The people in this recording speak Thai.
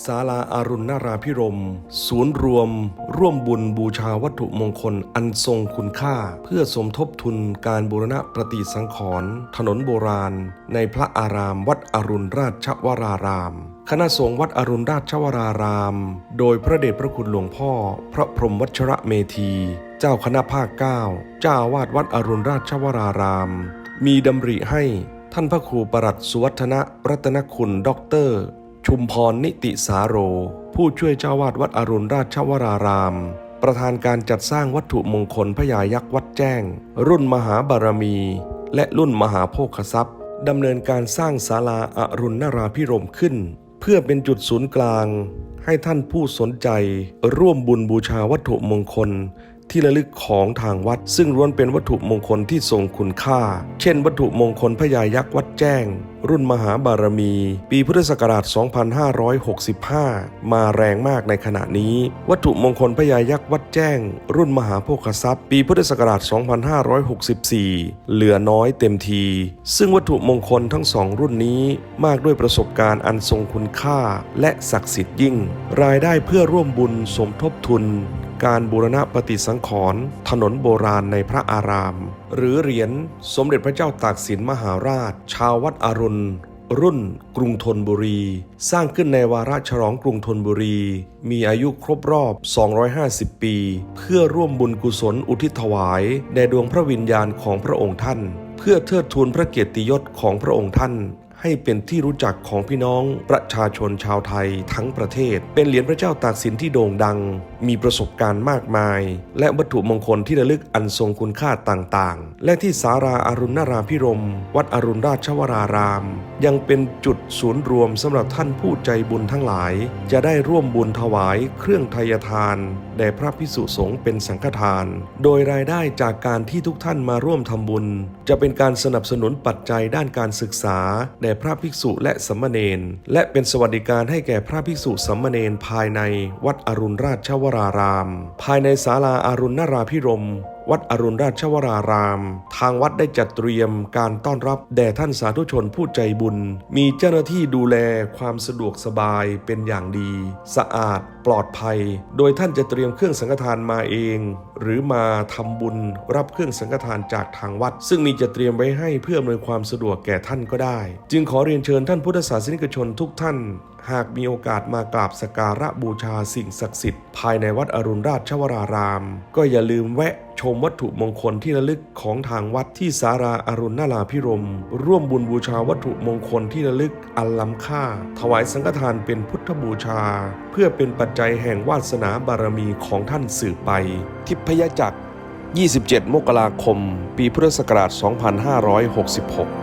ศาลาอารุณนาราพิรม ศูนย์รวม ร่วมบุญบูชาวัตถุมงคลอันทรงคุณค่า เพื่อสมทบทุนการบูรณะประติสังขรณ์ถนนโบราณ ในพระอารามวัดอรุณราชวราราม คณะสงฆ์วัดอรุณราชวราราม โดยพระเดชพระคุณหลวงพ่อ พระพรหมวัชระเมธี เจ้าคณะภาคเก้าเจ้าอาวาสวัดอรุณราชวราราม มีดำริให้ท่านพระครูประหลัดสุวัฒนะรัตนคุณด็อกเตอร์ ชุมพรนิติสาโร ผู้ช่วยเจ้าวาดวัดอรุณราชวราราม ประธานการจัดสร้างวัตถุมงคลพญายักษ์วัดแจ้ง รุ่นมหาบารมี และรุ่นมหาโภคทรัพย์ดำเนินการสร้างศาลาอรุณนราพิรมขึ้น เพื่อเป็นจุดศูนย์กลาง ให้ท่านผู้สนใจ ร่วมบุญบูชาวัตถุมงคล ที่ระลึกของทางวัด ซึ่งล้วนเป็นวัตถุมงคลที่ทรงคุณค่า เช่น วัตถุมงคลพญายักษ์วัดแจ้ง รุ่นมหาบารมี ปีพุทธศักราช 2565 มาแรงมากในขณะนี้ วัตถุมงคลพญายักษ์วัดแจ้ง รุ่นมหาโภคทรัพย์ ปีพุทธศักราช 2564 เหลือน้อยเต็มที ซึ่งวัตถุมงคลทั้งสองรุ่นนี้มากด้วยประสบการณ์อันทรงคุณค่าและศักดิ์สิทธิ์ยิ่ง รายได้เพื่อร่วมบุญสมทบทุน การบูรณะปฏิสังขรณ์ถนนโบราณในพระอาราม หรือเหรียญสมเด็จพระเจ้าตากสินมหาราช ชาววัดอรุณ รุ่นกรุงธนบุรี สร้างขึ้นในวาระฉลองกรุงธนบุรี มีอายุครบรอบ 250 ปี เพื่อร่วมบุญกุศลอุทิศถวายแด่ดวงพระวิญญาณของพระองค์ท่าน เพื่อเทิดทูนพระเกียรติยศของพระองค์ท่านให้เป็นที่รู้จักของพี่น้องประชาชนชาวไทยทั้งประเทศ เป็นเหรียญพระเจ้าตากสินที่โด่งดัง มีประสบการณ์มากมาย และวัตถุมงคลที่ระลึกอันทรงคุณค่าต่างๆ และที่สาราอารุณนาราพิรม วัดอรุณราชวราราม ยังเป็นจุดศูนย์รวมสำหรับท่านผู้ใจบุญทั้งหลาย จะได้ร่วมบุญถวายเครื่องทยทานแด่พระพิสุสงฆ์เป็นสังฆทาน โดยรายได้จากการที่ทุกท่านมาร่วมทำบุญ จะเป็นการสนับสนุนปัจจัยด้านการศึกษาแด่พระภิกษุและสามเณรและเป็นสวัสดิการให้แก่พระภิกษุสามเณรภายในวัดอรุณราชวราราม ภายในศาลาอารุณนาราพิรม วัดอรุณราชวราราม ทางวัดได้จัดเตรียมการต้อนรับแด่ท่านสาธุชนผู้ใจบุญ มีเจ้าหน้าที่ดูแลความสะดวกสบายเป็นอย่างดี สะอาดปลอดภัย โดยท่านจะเตรียมเครื่องสังฆทานมาเอง หรือมาทำบุญรับเครื่องสังฆทานจากทางวัด ซึ่งมีจะเตรียมไว้ให้เพื่ออำนวยความสะดวกแก่ท่านก็ได้ จึงขอเรียนเชิญท่านพุทธศาสนิกชนทุกท่านหากมีโอกาสมากราบสการะบูชาสิ่งศักดิ์สิทธิ์ภายในวัดอรุณราชวราราม ก็อย่าลืมแวะ ชมวัตถุมงคลที่ระลึกของทางวัดที่สาราอารุณนาราพิรม ร่วมบุญบูชาวัตถุมงคลที่ระลึกอันล้ำค่า ถวายสังฆทานเป็นพุทธบูชา เพื่อเป็นปัจจัยแห่งวาสนาบารมีของท่านสืบไป ทิพยจักร 27 มกราคม ปีพุทธศักราช 2566